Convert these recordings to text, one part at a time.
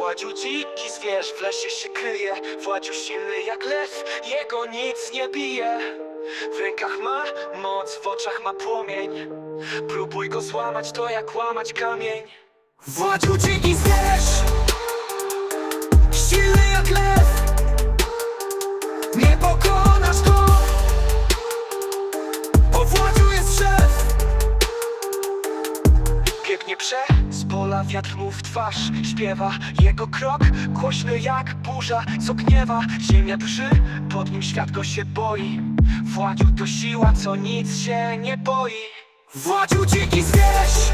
Władziu dziki zwierz, w lesie się kryje. Władziu silny jak lew, jego nic nie bije. W rękach ma moc, w oczach ma płomień. Próbuj go złamać, to jak łamać kamień. Władziu dziki zwierz Silny jak lew. Nie pokonasz go. Po Władziu jest szef. Biegnie przez pola, wiatr mu w twarz Śpiewa. Jego krok, głośny jak burza Co gniewa, ziemia drży Pod nim świat go się boi. Władziu to siła, co nic się nie boi. Władziu dziki zwierz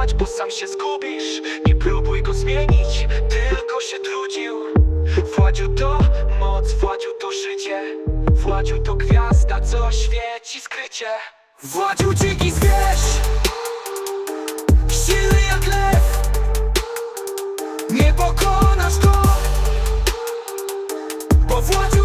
bo sam się zgubisz. Nie próbuj go zmienić, tylko się trudził. Władziu to moc, Władziu to życie. Władziu to gwiazda, co świeci skrycie. Władziu dziki zwierz. Silny jak lew. Nie pokonasz go. Bo Władziu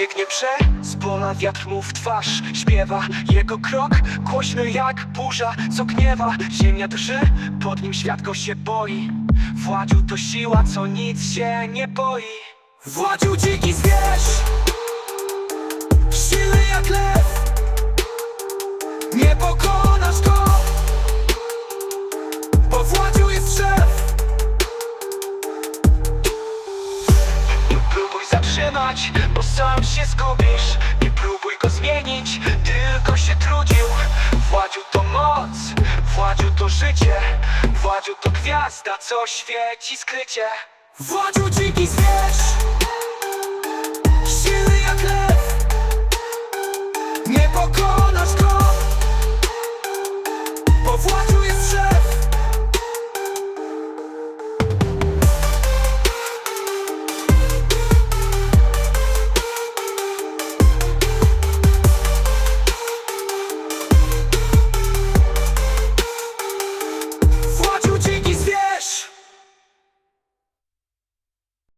Biegnie przez pola, wiatr mu w twarz Śpiewa. Jego krok, głośny jak burza Co gniewa, ziemia drży Pod nim świat go się boi. Władziu to siła, co nic się nie boi. Władziu dziki zwierz Silny jak lew. Nie Bo sam się zgubisz. Nie próbuj go zmienić Tylko się trudził. Władziu to moc władziu to życie władziu to gwiazda, co świeci skrycie. Władziu dziki zwierz Siły jak lew. Nie pokonasz go Bo władził